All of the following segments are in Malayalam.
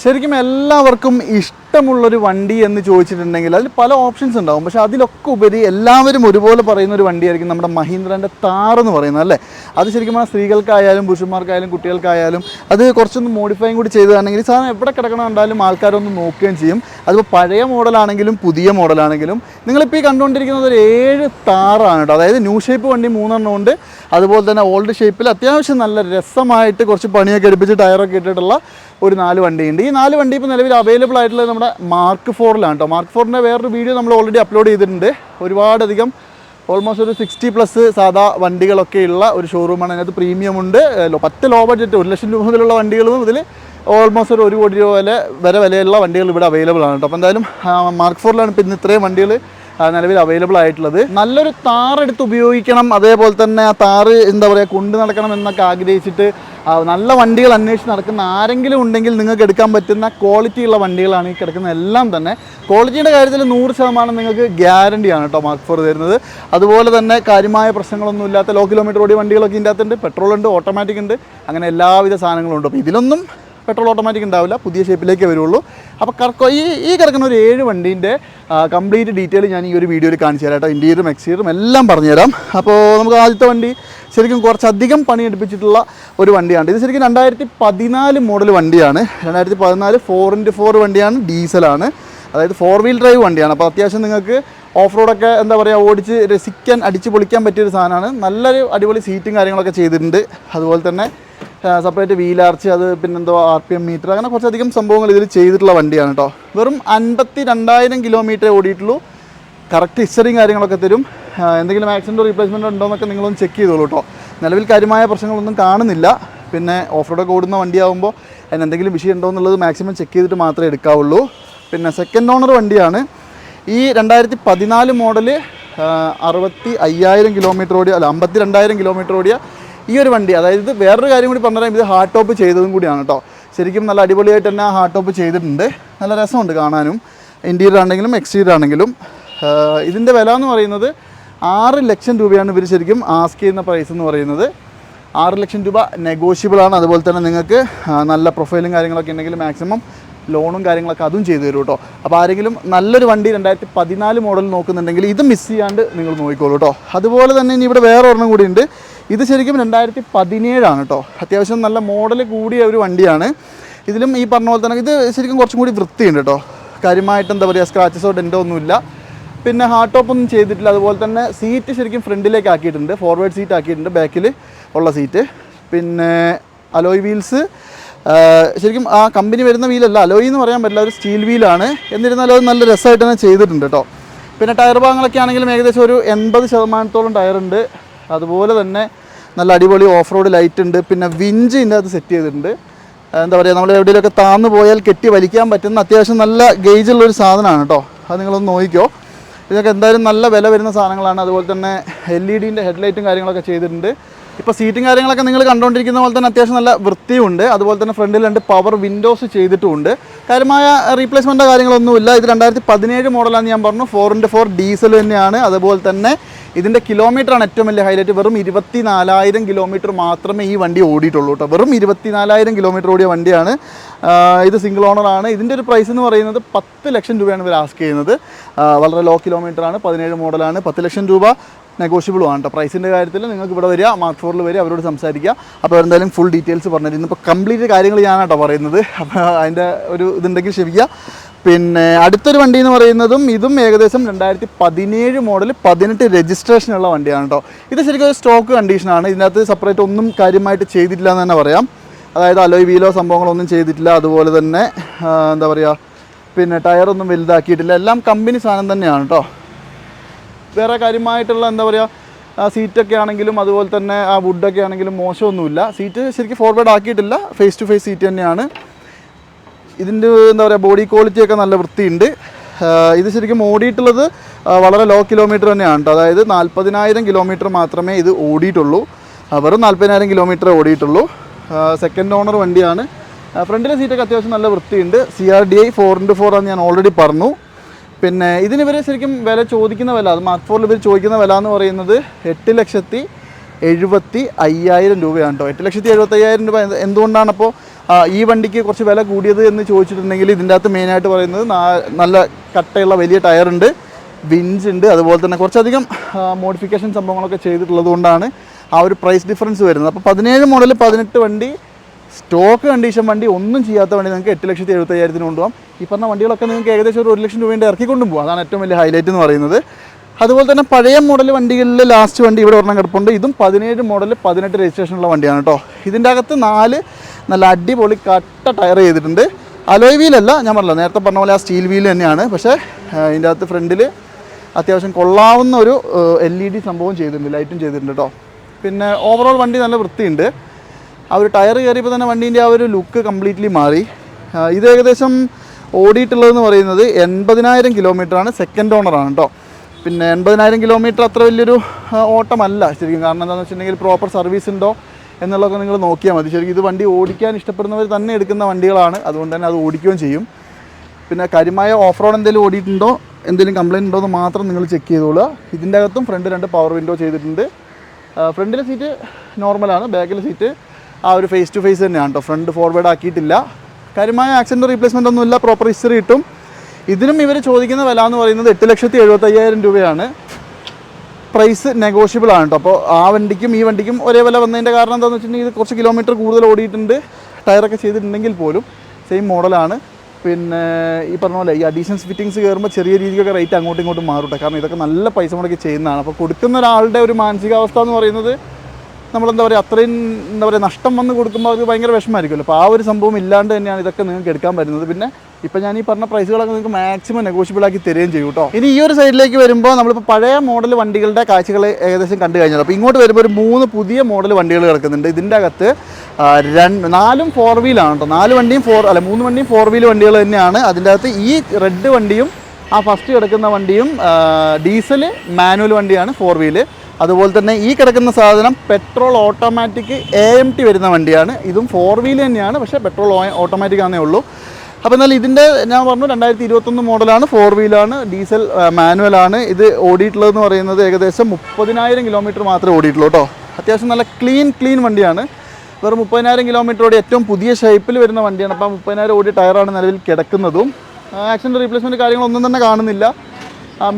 ശരിക്കും എല്ലാവർക്കും ഇഷ്ടമുള്ളൊരു വണ്ടി എന്ന് ചോദിച്ചിട്ടുണ്ടെങ്കിൽ അതിൽ പല ഓപ്ഷൻസ് ഉണ്ടാവും. പക്ഷേ അതിലൊക്കെ ഉപരി എല്ലാവരും ഒരുപോലെ പറയുന്ന ഒരു വണ്ടിയായിരിക്കും നമ്മുടെ മഹീന്ദ്രന്റെ താർ എന്ന് പറയുന്നത് അല്ലേ? അത് ശരിക്കും പറഞ്ഞാൽ സ്ത്രീകൾക്കായാലും പുരുഷന്മാർക്കായാലും കുട്ടികൾക്കായാലും അത് കുറച്ചൊന്ന് മോഡിഫൈയും കൂടി ചെയ്തതാണെങ്കിൽ സാധനം എവിടെ കിടക്കണം കണ്ടാലും ആൾക്കാരൊന്ന് നോക്കുകയും ചെയ്യും. അതിപ്പോൾ പഴയ മോഡലാണെങ്കിലും പുതിയ മോഡലാണെങ്കിലും നിങ്ങളിപ്പോൾ ഈ കണ്ടുകൊണ്ടിരിക്കുന്നത് ഒരു ഏഴ് താറാണ് കേട്ടോ. അതായത് ന്യൂ ഷേപ്പ് വണ്ടി മൂന്നെണ്ണം ഉണ്ട്. അതുപോലെ തന്നെ ഓൾഡ് ഷേപ്പിൽ അത്യാവശ്യം നല്ല രസമായിട്ട് കുറച്ച് പണിയൊക്കെ എടുപ്പിച്ച് ടയറൊക്കെ ഇട്ടിട്ടുള്ള ഒരു നാല് വണ്ടിയുണ്ട്. ഈ നാല് വണ്ടി ഇപ്പോൾ നിലവിൽ അവൈലബിൾ ആയിട്ടുള്ളത് നമ്മുടെ മാർക്ക് ഫോറിലാണ് കേട്ടോ മാർക്ക് ഫോറിന്റെ വേറൊരു വീഡിയോ നമ്മൾ ഓൾറെഡി അപ്ലോഡ് ചെയ്തിട്ടുണ്ട്. ഒരുപാടധികം ഓൾമോസ്റ്റ് ഒരു സിക്സ്റ്റി പ്ലസ് സാധാ വണ്ടികളൊക്കെ ഉള്ള ഒരു ഷോറൂമാണ് അതിനകത്ത് പ്രീമിയം ഉണ്ട്. പത്ത് ലോ ബഡ്ജറ്റ് ഒരു ലക്ഷം രൂപ മുതലുള്ള വണ്ടികളും ഇതിൽ ഓൾമോസ്റ്റ് ഒരു കോടി രൂപ വരെ വരെ വിലയുള്ള വണ്ടികൾ ഇവിടെ അവൈലബിൾ ആണ് കേട്ടോ അപ്പോൾ എന്തായാലും മാർക്ക് ഫോറിലാണ് ഇപ്പം ഇന്ന് ഇത്രയും വണ്ടികൾ നിലവിൽ അവൈലബിൾ ആയിട്ടുള്ളത്. നല്ലൊരു താറെടുത്ത് ഉപയോഗിക്കണം. അതേപോലെ തന്നെ ആ താറ് എന്താ പറയുക കൊണ്ടു നടക്കണം എന്നൊക്കെ ആഗ്രഹിച്ചിട്ട് നല്ല വണ്ടികൾ അന്വേഷിച്ച് നടക്കുന്ന ആരെങ്കിലും ഉണ്ടെങ്കിൽ നിങ്ങൾക്ക് എടുക്കാൻ പറ്റുന്ന ക്വാളിറ്റി ഉള്ള വണ്ടികളാണ് ഈ കിടക്കുന്ന എല്ലാം തന്നെ. ക്വാളിറ്റിയുടെ കാര്യത്തിൽ നൂറ് ശതമാനം നിങ്ങൾക്ക് ഗ്യാരണ്ടിയാണ് കേട്ടോ മാർക്ക് ഫോർ തരുന്നത്. അതുപോലെ തന്നെ കാര്യമായ പ്രശ്നങ്ങളൊന്നും ഇല്ലാത്ത ലോ കിലോമീറ്റർ ഓടിയ വണ്ടികളൊക്കെ ഇതിന്റെ അകത്തുണ്ട്. പെട്രോൾ ഉണ്ട് ഓട്ടോമാറ്റിക് ഉണ്ട്. അങ്ങനെ എല്ലാവിധ സാധനങ്ങളും ഉണ്ട്. അപ്പോൾ ഇതിലൊന്നും പെട്രോൾ ഓട്ടോമാറ്റിക് ഉണ്ടാവില്ല പുതിയ ഷേപ്പിലേക്ക് വരുള്ളൂ. അപ്പോൾ കറക്ക ഈ ഈ കിടക്കുന്ന ഒരു ഏഴ് വണ്ടീന്റെ കംപ്ലീറ്റ് ഡീറ്റെയിൽ ഞാൻ ഈ ഒരു വീഡിയോയിൽ കാണിച്ചു തരാം കേട്ടോ. ഇന്റീരിയറും എക്സ്റ്റീരിയറും എല്ലാം പറഞ്ഞുതരാം അപ്പോൾ നമുക്ക് ആദ്യത്തെ വണ്ടി ശരിക്കും കുറച്ചധികം പണിയെടുപ്പിച്ചിട്ടുള്ള ഒരു വണ്ടിയാണ് ഇത്. ശരിക്കും രണ്ടായിരത്തി പതിനാല് മോഡൽ വണ്ടിയാണ്. രണ്ടായിരത്തി പതിനാല് ഫോർ ഇന്റു ഫോർ വണ്ടിയാണ് ഡീസലാണ്. അതായത് ഫോർ വീൽ ഡ്രൈവ് വണ്ടിയാണ്. അപ്പോൾ അത്യാവശ്യം നിങ്ങൾക്ക് ഓഫ് റോഡൊക്കെ എന്താ പറയുക ഓടിച്ച് രസിക്കാൻ അടിച്ച് പൊളിക്കാൻ പറ്റിയൊരു സാധനമാണ്. നല്ലൊരു അടിപൊളി സീറ്റും കാര്യങ്ങളൊക്കെ ചെയ്തിട്ടുണ്ട്. അതുപോലെ തന്നെ സെപ്പറേറ്റ് വീലാർച്ച് അത് പിന്നെന്തോ ആർ പി എം മീറ്റർ അങ്ങനെ കുറച്ചധികം സംഭവങ്ങൾ ഇതിൽ ചെയ്തിട്ടുള്ള വണ്ടിയാണ് കേട്ടോ വെറും അൻപത്തി രണ്ടായിരം കിലോമീറ്റർ ഓടിയിട്ടുള്ളൂ. കറക്റ്റ് ഹിസ്റ്ററിയും കാര്യങ്ങളൊക്കെ തരും. എന്തെങ്കിലും ആക്സിഡന്റോ റീപ്ലേസ്മെന്റോ ഉണ്ടോ എന്നൊക്കെ നിങ്ങളൊന്ന് ചെക്ക് ചെയ്തോളൂ കേട്ടോ നിലവിൽ കാര്യമായ പ്രശ്നങ്ങളൊന്നും കാണുന്നില്ല. പിന്നെ ഓഫ് റോഡൊക്കെ ഓടുന്ന വണ്ടിയാകുമ്പോൾ അതിന് എന്തെങ്കിലും വിഷയം ഉണ്ടോ എന്നുള്ളത് മാക്സിമം ചെക്ക് ചെയ്തിട്ട് മാത്രമേ എടുക്കാവുള്ളൂ. പിന്നെ സെക്കൻഡ് ഓണർ വണ്ടിയാണ്. ഈ രണ്ടായിരത്തി പതിനാല് മോഡൽ അറുപത്തി അയ്യായിരം കിലോമീറ്റർ ഓടിയ അല്ല അമ്പത്തി രണ്ടായിരം കിലോമീറ്റർ ഓടിയ ഈ ഒരു വണ്ടി. അതായത് വേറൊരു കാര്യം കൂടി പറഞ്ഞാൽ ഇത് ഹാർട്ട് ടോപ്പ് ചെയ്തതും കൂടിയാണ് കേട്ടോ ശരിക്കും നല്ല അടിപൊളിയായിട്ട് തന്നെ ഹാർട്ട് ടോപ്പ് ചെയ്തിട്ടുണ്ട്. നല്ല രസമുണ്ട് കാണാനും. ഇന്റീരിയർ ആണെങ്കിലും എക്സ്റ്റീരിയർ ആണെങ്കിലും. ഇതിന്റെ വില എന്ന് പറയുന്നത് ആറ് ലക്ഷം രൂപയാണ് ഇവർ ശരിക്കും ആസ്ക് ചെയ്യുന്ന പ്രൈസ് എന്ന് പറയുന്നത്. ആറ് ലക്ഷം രൂപ നെഗോഷ്യബിൾ ആണ്. അതുപോലെ തന്നെ നിങ്ങൾക്ക് നല്ല പ്രൊഫൈലും കാര്യങ്ങളൊക്കെ ഉണ്ടെങ്കിൽ മാക്സിമം ലോണും കാര്യങ്ങളൊക്കെ അതും ചെയ്തു തരും കേട്ടോ അപ്പോൾ ആരെങ്കിലും നല്ലൊരു വണ്ടി രണ്ടായിരത്തി പതിനാല് മോഡൽ നോക്കുന്നുണ്ടെങ്കിൽ ഇത് മിസ് ചെയ്യാണ്ട് നിങ്ങൾ നോക്കിക്കോളൂ കേട്ടോ അതുപോലെ തന്നെ ഇനി ഇവിടെ വേറെ ഒരെണ്ണം കൂടി ഉണ്ട്. ഇത് ശരിക്കും രണ്ടായിരത്തി പതിനേഴാണ് കേട്ടോ അത്യാവശ്യം നല്ല മോഡൽ കൂടിയ ഒരു വണ്ടിയാണ്. ഇതിലും ഈ പറഞ്ഞ പോലെ തന്നെ ഇത് ശരിക്കും കുറച്ചും കൂടി വൃത്തിയുണ്ട് കേട്ടോ കാര്യമായിട്ട് എന്താ പറയുക സ്ക്രാച്ചസോ ഡെന്റോ ഒന്നുമില്ല പിന്നെ ഹാർട്ട് ടോപ്പ് ഒന്നും ചെയ്തിട്ടില്ല. അതുപോലെ തന്നെ സീറ്റ് ശരിക്കും ഫ്രണ്ടിലേക്ക് ആക്കിയിട്ടുണ്ട്. ഫോർവേഡ് സീറ്റ് ആക്കിയിട്ടുണ്ട്. ബാക്കിൽ ഉള്ള സീറ്റ് പിന്നെ അലോയ് വീൽസ് ശരിക്കും ആ കമ്പനി വരുന്ന വീലല്ല. അലോയി എന്ന് പറയാൻ പറ്റില്ല. ഒരു സ്റ്റീൽ വീലാണ്. എന്നിരുന്നാലും അത് നല്ല രസമായിട്ട് തന്നെ ചെയ്തിട്ടുണ്ട് കേട്ടോ. പിന്നെ ടയർ ഭാഗങ്ങളൊക്കെ ആണെങ്കിലും ഏകദേശം ഒരു എൺപത് ശതമാനത്തോളം ടയറുണ്ട് അതുപോലെ തന്നെ നല്ല അടിപൊളി ഓഫ് റോഡ് ലൈറ്റ് ഉണ്ട്. പിന്നെ വിഞ്ച് ഇതിന്റെ അത് സെറ്റ് ചെയ്തിട്ടുണ്ട്. എന്താ പറയുക നമ്മൾ എവിടെയെങ്കിലുമൊക്കെ താന്ന് പോയാൽ കെട്ടി വലിക്കാൻ പറ്റുന്ന അത്യാവശ്യം നല്ല ഗേജുള്ളൊരു സാധനമാണ് കേട്ടോ. അത് നിങ്ങളൊന്ന് നോക്കിക്കോ. ഇതൊക്കെ എന്തായാലും നല്ല വില വരുന്ന സാധനങ്ങളാണ്. അതുപോലെ തന്നെ എൽ ഇ ഡിന്റെ ഹെഡ്ലൈറ്റും കാര്യങ്ങളൊക്കെ ചെയ്തിട്ടുണ്ട്. ഇപ്പോൾ സീറ്റും കാര്യങ്ങളൊക്കെ നിങ്ങൾ കണ്ടുകൊണ്ടിരിക്കുന്ന പോലെ തന്നെ അത്യാവശ്യം നല്ല വൃത്തിയുണ്ട്. അതുപോലെ തന്നെ ഫ്രണ്ടിൽ രണ്ട് പവർ വിൻഡോസ് ചെയ്തിട്ടുമുണ്ട്. കാര്യമായ റീപ്ലേസ്മെന്റോ കാര്യങ്ങളൊന്നുമില്ല. ഇത് രണ്ടായിരത്തി പതിനേഴ് മോഡലാണെന്ന് ഞാൻ പറഞ്ഞു. ഫോർ ഇന്റു ഫോർ ഡീസൽ തന്നെയാണ്. അതുപോലെ തന്നെ ഇതിന്റെ കിലോമീറ്ററാണ് ഏറ്റവും വലിയ ഹൈലൈറ്റ് വെറും ഇരുപത്തി നാലായിരം കിലോമീറ്റർ മാത്രമേ ഈ വണ്ടി ഓടിയിട്ടുള്ളൂ കേട്ടോ വെറും ഇരുപത്തി നാലായിരം കിലോമീറ്റർ ഓടിയ വണ്ടിയാണ്. ഇത് സിംഗിൾ ഓണറാണ് ഇതിന്റെ ഒരു പ്രൈസ് എന്ന് പറയുന്നത് പത്ത് ലക്ഷം രൂപയാണ് ഇവർ ആസ്ക് ചെയ്യുന്നത്. വളരെ ലോ കിലോമീറ്ററാണ് പതിനേഴ് മോഡലാണ് പത്ത് ലക്ഷം രൂപ നെഗോഷ്യബിളും ആണ് കേട്ടോ പ്രൈസിന്റെ കാര്യത്തിൽ നിങ്ങൾക്ക് ഇവിടെ വരിക മാർക്ക് ഫോറിൽ വരിക അവരോട് സംസാരിക്കുക. അപ്പോൾ എന്തായാലും ഫുൾ ഡീറ്റെയിൽസ് പറഞ്ഞത് ഇന്നിപ്പോൾ കംപ്ലീറ്റ് കാര്യങ്ങൾ ഞാനാണ് കേട്ടോ പറയുന്നത്. അപ്പോൾ അതിന്റെ ഒരു ഇതുണ്ടെങ്കിൽ ക്ഷമിക്കുക. പിന്നെ അടുത്തൊരു വണ്ടി എന്ന് പറയുന്നതും ഇതും ഏകദേശം രണ്ടായിരത്തി പതിനേഴ് മോഡൽ പതിനെട്ട് രജിസ്ട്രേഷൻ ഉള്ള വണ്ടിയാണ് കേട്ടോ ഇത് ശരിക്കും ഒരു സ്റ്റോക്ക് കണ്ടീഷനാണ് ഇതിനകത്ത് സെപ്പറേറ്റ് ഒന്നും കാര്യമായിട്ട് ചെയ്തിട്ടില്ല എന്ന് തന്നെ പറയാം. അതായത് അലോയ് വീലോ സംഭവങ്ങളൊന്നും ചെയ്തിട്ടില്ല. അതുപോലെ തന്നെ എന്താ പറയുക പിന്നെ ടയറൊന്നും വലുതാക്കിയിട്ടില്ല. എല്ലാം കമ്പനി സാധനം തന്നെയാണ് കേട്ടോ വേറെ കാര്യമായിട്ടുള്ള എന്താ പറയുക സീറ്റൊക്കെ ആണെങ്കിലും അതുപോലെ തന്നെ ആ വുഡൊക്കെ ആണെങ്കിലും മോശമൊന്നുമില്ല. സീറ്റ് ശരിക്കും ഫോർവേഡ് ആക്കിയിട്ടില്ല. ഫേസ് ടു ഫേസ് സീറ്റ് തന്നെയാണ്. ഇതിന്റെ എന്താ പറയുക ബോഡി ക്വാളിറ്റിയൊക്കെ നല്ല വൃത്തിയുണ്ട്. ഇത് ശരിക്കും ഓടിയിട്ടുള്ളത് വളരെ ലോ കിലോമീറ്റർ തന്നെയാണ് കേട്ടോ. അതായത് നാൽപ്പതിനായിരം കിലോമീറ്റർ മാത്രമേ ഇത് ഓടിയിട്ടുള്ളൂ. വെറും നാൽപ്പതിനായിരം കിലോമീറ്റർ ഓടിയിട്ടുള്ളൂ. സെക്കൻഡ് ഓണർ വണ്ടിയാണ്. ഫ്രണ്ടിലെ സീറ്റൊക്കെ അത്യാവശ്യം നല്ല വൃത്തിയുണ്ട്. C R D I four into four ആണെന്ന് ഞാൻ ഓൾറെഡി പറഞ്ഞു. പിന്നെ ഇതിന് ഇവർ ശരിക്കും വില ചോദിക്കുന്ന വില അത് മാർക്ക് ഫോറിൽ ഇവർ ചോദിക്കുന്ന വില എന്ന് പറയുന്നത് എട്ട് ലക്ഷത്തി എഴുപത്തി അയ്യായിരം രൂപയാണ് കേട്ടോ എട്ട് ലക്ഷത്തി എഴുപത്തി അയ്യായിരം രൂപ എന്ത് എന്തുകൊണ്ടാണ് അപ്പോൾ ഈ വണ്ടിക്ക് കുറച്ച് വില കൂടിയത് എന്ന് ചോദിച്ചിട്ടുണ്ടെങ്കിൽ ഇതിന്റെ അകത്ത് മെയിനായിട്ട് പറയുന്നത് നല്ല കട്ടയുള്ള വലിയ ടയറുണ്ട് വിഞ്ച് ഉണ്ട് അതുപോലെ തന്നെ കുറച്ചധികം മോഡിഫിക്കേഷൻ സംഭവങ്ങളൊക്കെ ചെയ്തിട്ടുള്ളത് കൊണ്ടാണ് ആ ഒരു പ്രൈസ് ഡിഫറൻസ് വരുന്നത്. അപ്പോൾ പതിനേഴ് മോഡൽ പതിനെട്ട് വണ്ടി സ്റ്റോക്ക് കണ്ടീഷൻ വണ്ടി ഒന്നും ചെയ്യാത്ത വണ്ടി നിങ്ങൾക്ക് എട്ട് ലക്ഷത്തി എഴുപത്തയ്യായിരത്തിന് കൊണ്ടുപോകാം. ഈ പറഞ്ഞ വണ്ടികളൊക്കെ നിങ്ങൾക്ക് ഏകദേശം ഒരു ഒരു ലക്ഷം രൂപയുടെ ഇറക്കിക്കൊണ്ടും പോകും. അതാണ് ഏറ്റവും വലിയ ഹൈലൈറ്റ് എന്ന് പറയുന്നത്. അതുപോലെ തന്നെ പഴയ മോഡൽ വണ്ടികളിലെ ലാസ്റ്റ് വണ്ടി ഇവിടെ ഒരെണ്ണം കിടപ്പുണ്ട്. ഇതും പതിനേഴ് മോഡൽ പതിനെട്ട് രജിസ്ട്രേഷനുള്ള വണ്ടിയാണ് കേട്ടോ ഇതിന്റെ അകത്ത് നാല് നല്ല അടിപൊളി കട്ട ടയർ ചെയ്തിട്ടുണ്ട്. അലോയ് വീലല്ല ഞാൻ പറഞ്ഞല്ലോ നേരത്തെ പറഞ്ഞ പോലെ ആ സ്റ്റീൽ വീൽ തന്നെയാണ്. പക്ഷേ ഇതിന്റെ അകത്ത് ഫ്രണ്ടിൽ അത്യാവശ്യം കൊള്ളാവുന്ന ഒരു എൽ ഇ ഡി സംഭവം ചെയ്തിട്ടുണ്ട് ലൈറ്റും ചെയ്തിട്ടുണ്ട് കേട്ടോ പിന്നെ ഓവറോൾ വണ്ടി നല്ല വൃത്തിയുണ്ട്. ആ ഒരു ടയർ കയറിയപ്പോൾ തന്നെ വണ്ടീന്റെ ആ ഒരു ലുക്ക് കംപ്ലീറ്റ്ലി മാറി. ഇത് ഏകദേശം ഓടിയിട്ടുള്ളതെന്ന് പറയുന്നത് എൺപതിനായിരം കിലോമീറ്ററാണ് സെക്കൻഡ് ഓണറാണ് കേട്ടോ പിന്നെ എൺപതിനായിരം കിലോമീറ്റർ അത്ര വലിയൊരു ഓട്ടമല്ല ശരിക്കും. കാരണം എന്താണെന്ന് വെച്ചിട്ടുണ്ടെങ്കിൽ പ്രോപ്പർ സർവീസ് ഉണ്ടോ എന്നുള്ളതൊക്കെ നിങ്ങൾ നോക്കിയാൽ മതി. ശരിക്കും ഇത് വണ്ടി ഓടിക്കാൻ ഇഷ്ടപ്പെടുന്നവർ തന്നെ എടുക്കുന്ന വണ്ടികളാണ്. അതുകൊണ്ട് തന്നെ അത് ഓടിക്കുകയും ചെയ്യും. പിന്നെ കാര്യമായ ഓഫ് റോഡ് എന്തെങ്കിലും ഓടിയിട്ടുണ്ടോ? എന്തെങ്കിലും കംപ്ലയിന്റ് ഉണ്ടോ എന്ന് മാത്രം നിങ്ങൾ ചെക്ക് ചെയ്തോളുക. ഇതിന്റെ അകത്തും ഫ്രണ്ട് രണ്ട് പവർ വിൻഡോ ചെയ്തിട്ടുണ്ട്. ഫ്രണ്ടിലെ സീറ്റ് നോർമലാണ് ബാക്കിലെ സീറ്റ് ആ ഒരു ഫേസ് ടു ഫേസ് തന്നെയാണ് കേട്ടോ ഫ്രണ്ട് ഫോർവേഡ് ആക്കിയിട്ടില്ല. കാര്യമായ ആക്സിഡന്റ് റീപ്ലേസ്മെന്റ് ഒന്നുമില്ല. പ്രോപ്പർ ഹിസ്റ്ററി കിട്ടും. ഇതിനും ഇവർ ചോദിക്കുന്ന വില എന്ന് പറയുന്നത് എട്ട് ലക്ഷത്തി എഴുപത്തയ്യായിരം രൂപയാണ്. പ്രൈസ് നെഗോഷ്യബിൾ ആണ് കേട്ടോ അപ്പോൾ ആ വണ്ടിക്കും ഈ വണ്ടിക്കും ഒരേ വില വന്നതിന്റെ കാരണം എന്താണെന്ന് വെച്ചിട്ടുണ്ടെങ്കിൽ ഇത് കുറച്ച് കിലോമീറ്റർ കൂടുതൽ ഓടിയിട്ടുണ്ട്. ടയറൊക്കെ ചെയ്തിട്ടുണ്ടെങ്കിൽ പോലും സെയിം മോഡലാണ് പിന്നെ ഈ പറഞ്ഞ പോലെ ഈ അഡീഷൻസ് ഫിറ്റിങ്സ് കയറുമ്പോൾ ചെറിയ രീതിക്കൊക്കെ റേറ്റ് അങ്ങോട്ടും ഇങ്ങോട്ടും മാറും കാരണം ഇതൊക്കെ നല്ല പൈസ മുടക്കി ചെയ്യുന്നതാണ്. അപ്പോൾ കൊടുക്കുന്ന ഒരാളുടെ ഒരു മാനസികാവസ്ഥ എന്ന് പറയുന്നത് നമ്മളെന്താ പറയുക അത്രയും എന്താ പറയുക നഷ്ടം വന്ന് കൊടുക്കുമ്പോൾ അത് ഭയങ്കര വിഷമമായിരിക്കുമല്ലോ. അപ്പോൾ ആ ഒരു സംഭവം ഇല്ലാണ്ട് തന്നെയാണ് ഇതൊക്കെ നിങ്ങൾക്ക് എടുക്കാൻ പറ്റുന്നത്. പിന്നെ ഇപ്പം ഞാൻ ഈ പറഞ്ഞ പ്രൈസുകളൊക്കെ നിങ്ങൾക്ക് മാക്സിമം നെഗോഷ്യബിൾ ആക്കി തരുകയും ചെയ്യും കേട്ടോ. ഇനി ഈ ഒരു സൈഡിലേക്ക് വരുമ്പോൾ നമ്മളിപ്പോൾ പഴയ മോഡൽ വണ്ടികളുടെ കാഴ്ചകൾ ഏകദേശം കണ്ടു കഴിഞ്ഞാൽ അപ്പോൾ ഇങ്ങോട്ട് വരുമ്പോൾ ഒരു മൂന്ന് പുതിയ മോഡൽ വണ്ടികൾ കിടക്കുന്നുണ്ട്. ഇതിന്റെ അകത്ത് രണ്ട് നാലും ഫോർ വീലാണ് കേട്ടോ. നാല് വണ്ടിയും ഫോർ അല്ല മൂന്ന് വണ്ടിയും ഫോർ വീൽ വണ്ടികൾ തന്നെയാണ്. അതിന്റെ അകത്ത് ഈ റെഡ് വണ്ടിയും ആ ഫസ്റ്റ് കിടക്കുന്ന വണ്ടിയും ഡീസൽ മാനുവൽ വണ്ടിയാണ് ഫോർ വീൽ അതുപോലെ തന്നെ ഈ കിടക്കുന്ന സാധനം petrol automatic A M T വരുന്ന വണ്ടിയാണ്. ഇതും ഫോർ വീൽ തന്നെയാണ് പക്ഷേ പെട്രോൾ ഓട്ടോമാറ്റിക് ആണേ ഉള്ളൂ. അപ്പോൾ എന്നാൽ ഇതിന്റെ ഞാൻ പറഞ്ഞു രണ്ടായിരത്തി ഇരുപത്തൊന്ന് മോഡലാണ് ഫോർ വീലാണ് ഡീസൽ മാനുവൽ ആണ്. ഇത് ഓടിയിട്ടുള്ളതെന്ന് പറയുന്നത് ഏകദേശം മുപ്പതിനായിരം കിലോമീറ്റർ മാത്രമേ ഓടിയിട്ടുള്ളൂ കേട്ടോ. അത്യാവശ്യം നല്ല ക്ലീൻ ക്ലീൻ വണ്ടിയാണ്. വെറും മുപ്പതിനായിരം കിലോമീറ്റർ ഓടി ഏറ്റവും പുതിയ ഷേപ്പിൽ വരുന്ന വണ്ടിയാണ്. അപ്പോൾ മുപ്പതിനായിരം ഓടി ടയറാണ് നിലവിൽ കിടക്കുന്നതും. ആക്സിഡന്റ് റീപ്ലേസ്മെന്റ് കാര്യങ്ങളൊന്നും തന്നെ കാണുന്നില്ല. ആ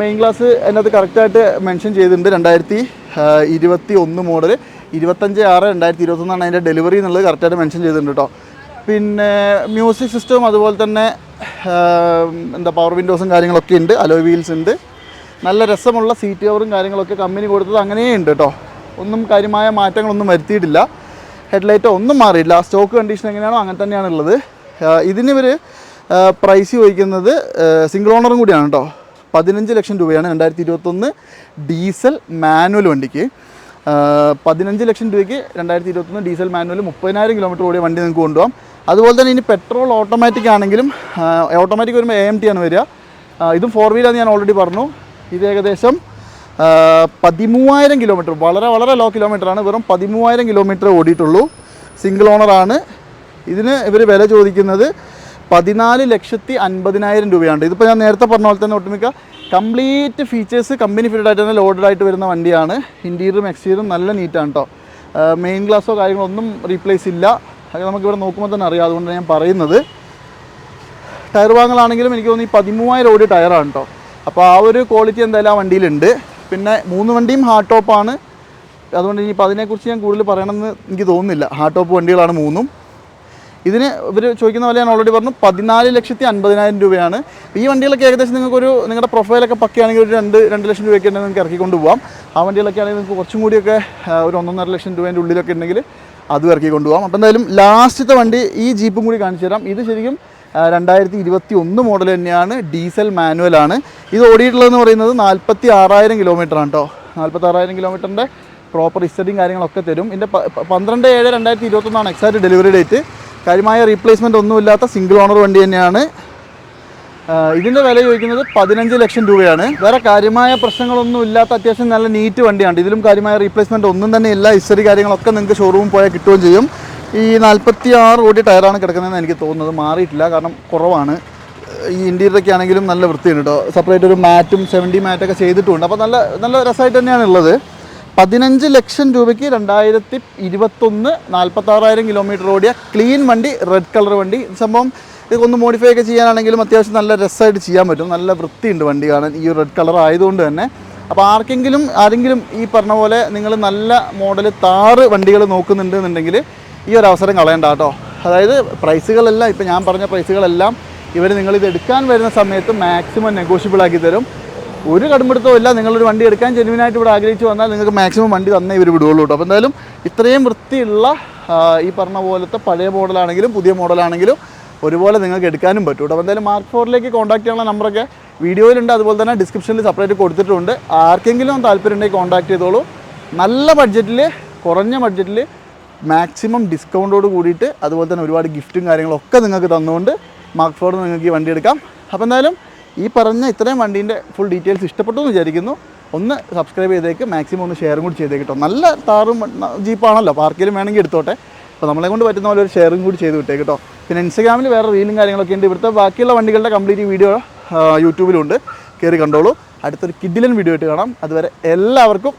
മെയിൻ ക്ലാസ് അതിനകത്ത് കറക്റ്റായിട്ട് മെൻഷൻ ചെയ്തിട്ടുണ്ട്. രണ്ടായിരത്തി ഇരുപത്തി ഒന്ന് മോഡൽ ഇരുപത്തഞ്ച് ആറ് രണ്ടായിരത്തി ഇരുപത്തൊന്നാണ് അതിന്റെ ഡെലിവറി എന്നുള്ളത് കറക്റ്റായിട്ട് മെൻഷൻ ചെയ്തിട്ടുണ്ട് കേട്ടോ. പിന്നെ മ്യൂസിക് സിസ്റ്റവും അതുപോലെ തന്നെ എന്താ പവർ വിൻഡോസും കാര്യങ്ങളൊക്കെ ഉണ്ട്. അലോ വീൽസ് ഉണ്ട്. നല്ല രസമുള്ള സീറ്റ് കവറും കാര്യങ്ങളൊക്കെ കമ്പനി കൊടുത്തത് അങ്ങനെയേ ഉണ്ട് കേട്ടോ. ഒന്നും കാര്യമായ മാറ്റങ്ങളൊന്നും വരുത്തിയിട്ടില്ല. ഹെഡ്ലൈറ്റോ ഒന്നും മാറിയില്ല സ്റ്റോക്ക് കണ്ടീഷൻ എങ്ങനെയാണോ അങ്ങനെ തന്നെയാണുള്ളത്. ഇതിന് ഇവർ പ്രൈസ് ചോദിക്കുന്നത് സിംഗിൾ ഓണറും കൂടിയാണ് കേട്ടോ. പതിനഞ്ച് ലക്ഷം രൂപയാണ് രണ്ടായിരത്തി ഇരുപത്തൊന്ന് ഡീസൽ മാനുവൽ വണ്ടിക്ക്. പതിനഞ്ച് ലക്ഷം രൂപയ്ക്ക് രണ്ടായിരത്തി ഇരുപത്തൊന്ന് ഡീസൽ മാനുവൽ മുപ്പതിനായിരം കിലോമീറ്റർ ഓടിയ വണ്ടി നിങ്ങൾക്ക് കൊണ്ടുപോകാം. അതുപോലെ തന്നെ ഇനി പെട്രോൾ ഓട്ടോമാറ്റിക് ആണെങ്കിലും ഓട്ടോമാറ്റിക് വരുമ്പോൾ എ എം ടി ആണ് വരിക. ഇതും ഫോർ വീലാന്ന് ഞാൻ ഓൾറെഡി പറഞ്ഞു. ഇത് ഏകദേശം പതിമൂവായിരം കിലോമീറ്റർ വളരെ വളരെ ലോ കിലോമീറ്ററാണ് വെറും പതിമൂവായിരം കിലോമീറ്റർ ഓടിയിട്ടുള്ളൂ. സിംഗിൾ ഓണറാണ് ഇതിന് ഇവർ വില ചോദിക്കുന്നത് പതിനാല് ലക്ഷത്തി അൻപതിനായിരം രൂപയാണ് ഇതിപ്പോൾ ഞാൻ നേരത്തെ പറഞ്ഞ പോലെ തന്നെ ഒട്ടുമിക്ക കംപ്ലീറ്റ് ഫീച്ചേഴ്സ് കമ്പനി ഫിറ്റഡ് ആയിട്ട് തന്നെ ലോഡഡ് ആയിട്ട് വരുന്ന വണ്ടിയാണ്. ഇന്റീരിയറും എക്സ്റ്റീരിയറും നല്ല നീറ്റാണ് കേട്ടോ മെയിൻ ഗ്ലാസോ കാര്യങ്ങളോ ഒന്നും റീപ്ലേസ് ഇല്ല. അത് നമുക്കിവിടെ നോക്കുമ്പോൾ തന്നെ അറിയാം. അതുകൊണ്ടാണ് ഞാൻ പറയുന്നത്. ടയർ വാങ്ങലാണെങ്കിലും എനിക്ക് തോന്നുന്നു ഈ പതിമൂവായിരം ഓടി ടയറാണ് കേട്ടോ അപ്പോൾ ആ ഒരു ക്വാളിറ്റി എന്തായാലും ആ വണ്ടിയിലുണ്ട്. പിന്നെ മൂന്ന് വണ്ടിയും ഹാർഡ് ടോപ്പാണ് അതുകൊണ്ട് ഇനിയിപ്പോൾ അതിനെക്കുറിച്ച് ഞാൻ കൂടുതൽ പറയണമെന്ന് എനിക്ക് തോന്നുന്നില്ല. ഹാർഡ് ടോപ്പ് വണ്ടികളാണ് മൂന്നും. ഇതിന് ഇവർ ചോദിക്കുന്ന പോലെ ഞാൻ ഓൾറെഡി പറഞ്ഞു പതിനാല് ലക്ഷത്തി അൻപതിനായിരം രൂപയാണ്. ഈ വണ്ടികളൊക്കെ ഏകദേശം നിങ്ങൾക്കൊരു നിങ്ങളുടെ പ്രൊഫൈലൊക്കെ പക്കയാണെങ്കിൽ ഒരു രണ്ട് രണ്ട് ലക്ഷം രൂപയൊക്കെ ഉണ്ടെങ്കിൽ നിങ്ങൾക്ക് ഇറക്കിക്കൊണ്ട് പോകാം ആ വണ്ടികളൊക്കെ ആണെങ്കിൽ നിങ്ങൾക്ക് കുറച്ചും കൂടിയൊക്കെ ഒരു ഒന്നൊന്നര ലക്ഷം രൂപേന്റെ ഉള്ളിലൊക്കെ ഉണ്ടെങ്കിൽ അതും ഇറക്കിക്കൊണ്ട് പോകാം അപ്പോൾ എന്തായാലും ലാസ്റ്റത്തെ വണ്ടി ഈ ജീപ്പും കൂടി കാണിച്ചു തരാം. ഇത് ശരിക്കും രണ്ടായിരത്തി ഇരുപത്തി ഒന്ന് മോഡൽ തന്നെയാണ്. ഡീസൽ മാനുവൽ ആണ്. ഇത് ഓടിയിട്ടുള്ളതെന്ന് പറയുന്നത് നാൽപ്പത്തി ആറായിരം കിലോമീറ്റർ ആണ് കേട്ടോ നാൽപ്പത്തി ആറായിരം കിലോമീറ്ററിന്റെ പ്രോപ്പർ ഹിസ്റ്ററിയും കാര്യങ്ങളൊക്കെ തരും. ഇതിന്റെ പന്ത്രണ്ട് ഏഴ് രണ്ടായിരത്തി ഇരുപത്തൊന്നാണ് എക്സാക്ട് ഡെലിവറി ഡേറ്റ് കാര്യമായ റീപ്ലേസ്മെന്റ് ഒന്നുമില്ലാത്ത സിംഗിൾ ഓണർ വണ്ടി തന്നെയാണ്. ഇതിന്റെ വില ചോദിക്കുന്നത് പതിനഞ്ച് ലക്ഷം രൂപയാണ്. വേറെ കാര്യമായ പ്രശ്നങ്ങളൊന്നും ഇല്ലാത്ത അത്യാവശ്യം നല്ല നീറ്റ് വണ്ടിയാണ്. ഇതിലും കാര്യമായ റീപ്ലേസ്മെന്റ് ഒന്നും തന്നെ ഇല്ല. ഹിസ്റ്ററി കാര്യങ്ങളൊക്കെ നിങ്ങൾക്ക് ഷോറൂമിൽ പോയാൽ കിട്ടുകയും ചെയ്യും. ഈ നാൽപ്പത്തി ആറ് കോടി ടയറാണ് കിടക്കുന്നതെന്ന് എനിക്ക് തോന്നുന്നത്. മാറിയിട്ടില്ല കാരണം കുറവാണ്. ഈ ഇന്റീരിയറൊക്കെ ആണെങ്കിലും നല്ല വൃത്തിയുണ്ട് കേട്ടോ സെപ്പറേറ്റ് ഒരു മാറ്റും സെവന്റി മാറ്റൊക്കെ ചെയ്തിട്ടുണ്ട്. അപ്പോൾ നല്ല നല്ല രസമായിട്ട് തന്നെയാണ് ഉള്ളത്. പതിനഞ്ച് ലക്ഷം രൂപയ്ക്ക് രണ്ടായിരത്തി ഇരുപത്തൊന്ന് നാൽപ്പത്താറായിരം കിലോമീറ്റർ ഓടിയ ക്ലീൻ വണ്ടി റെഡ് കളർ വണ്ടി. സംഭവം ഒന്ന് മോഡിഫൈ ഒക്കെ ചെയ്യാനാണെങ്കിലും അത്യാവശ്യം നല്ല രസമായിട്ട് ചെയ്യാൻ പറ്റും. നല്ല വൃത്തിയുണ്ട് വണ്ടി കാണാൻ. ഈ റെഡ് കളർ ആയതുകൊണ്ട് തന്നെ. അപ്പോൾ ആർക്കെങ്കിലും ആരെങ്കിലും ഈ പറഞ്ഞ പോലെ നിങ്ങൾ നല്ല മോഡൽ താറ് വണ്ടികൾ നോക്കുന്നുണ്ട് എന്നുണ്ടെങ്കിൽ ഈ ഒരു അവസരം കളയണ്ട കേട്ടോ. അതായത് പ്രൈസുകളെല്ലാം ഇപ്പോൾ ഞാൻ പറഞ്ഞ പ്രൈസുകളെല്ലാം ഇവർ നിങ്ങളിത് എടുക്കാൻ വരുന്ന സമയത്ത് മാക്സിമം നെഗോഷ്യബിൾ ആക്കി തരും. ഒരു കടുംപിടുത്തവും ഇല്ല. നിങ്ങളൊരു വണ്ടി എടുക്കാൻ ജെനുവിനായിട്ട് ഇവിടെ ആഗ്രഹിച്ചു വന്നാൽ നിങ്ങൾക്ക് മാക്സിമം വണ്ടി തന്നേ ഇവർ വിടുകയുള്ളൂ കേട്ടോ. അപ്പോൾ എന്തായാലും ഇത്രയും വൃത്തിയുള്ള ഈ പറഞ്ഞ പോലത്തെ പഴയ മോഡലാണെങ്കിലും പുതിയ മോഡലാണെങ്കിലും ഒരുപോലെ നിങ്ങൾക്ക് എടുക്കാനും പറ്റും കേട്ടോ. അപ്പോൾ എന്തായാലും മാർക്ക് ഫോറിലേക്ക് കോൺടാക്ട് ചെയ്യാനുള്ള നമ്പറൊക്കെ വീഡിയോയിലുണ്ട്. അതുപോലെ തന്നെ ഡിസ്ക്രിപ്ഷനിൽ സെപ്പറേറ്റ് കൊടുത്തിട്ടുണ്ട്. ആർക്കെങ്കിലും താല്പര്യം ഉണ്ടെങ്കിൽ കോൺടാക്ട് ചെയ്തോളൂ. നല്ല ബഡ്ജറ്റിൽ കുറഞ്ഞ ബഡ്ജറ്റിൽ മാക്സിമം ഡിസ്കൗണ്ടോട് കൂടിയിട്ട് അതുപോലെ തന്നെ ഒരുപാട് ഗിഫ്റ്റും കാര്യങ്ങളൊക്കെ നിങ്ങൾക്ക് തന്നുകൊണ്ട് മാർക്ക് ഫോർ നിങ്ങൾക്ക് ഈ വണ്ടി എടുക്കാം. അപ്പോൾ എന്തായാലും ഈ പറഞ്ഞ ഇത്രയും വണ്ടീന്റെ ഫുൾ ഡീറ്റെയിൽസ് ഇഷ്ടപ്പെട്ടു എന്ന് വിചാരിക്കുന്നു. ഒന്ന് സബ്സ്ക്രൈബ് ചെയ്തേക്ക് മാക്സിമം ഒന്ന് ഷെയറും കൂടി ചെയ്തേക്ക് കേട്ടോ നല്ല താറും ജീപ്പാണല്ലോ പാർക്കിലും വേണമെങ്കിൽ എടുത്തോട്ടെ. അപ്പോൾ നമ്മളെ കൊണ്ട് പറ്റുന്ന പോലെ ഒരു ഷെയറും കൂടി ചെയ്ത് വിട്ടേ കേട്ടോ പിന്നെ ഇൻസ്റ്റാഗ്രാമിൽ വേറെ റീലും കാര്യങ്ങളൊക്കെ ഉണ്ട്. ഇവിടുത്തെ ബാക്കിയുള്ള വണ്ടികളുടെ കംപ്ലീറ്റ് വീഡിയോ യൂട്യൂബിലുണ്ട് കയറി കണ്ടോളൂ. അടുത്തൊരു കിഡിലൻ വീഡിയോ ആയിട്ട് കാണാം. അതുവരെ എല്ലാവർക്കും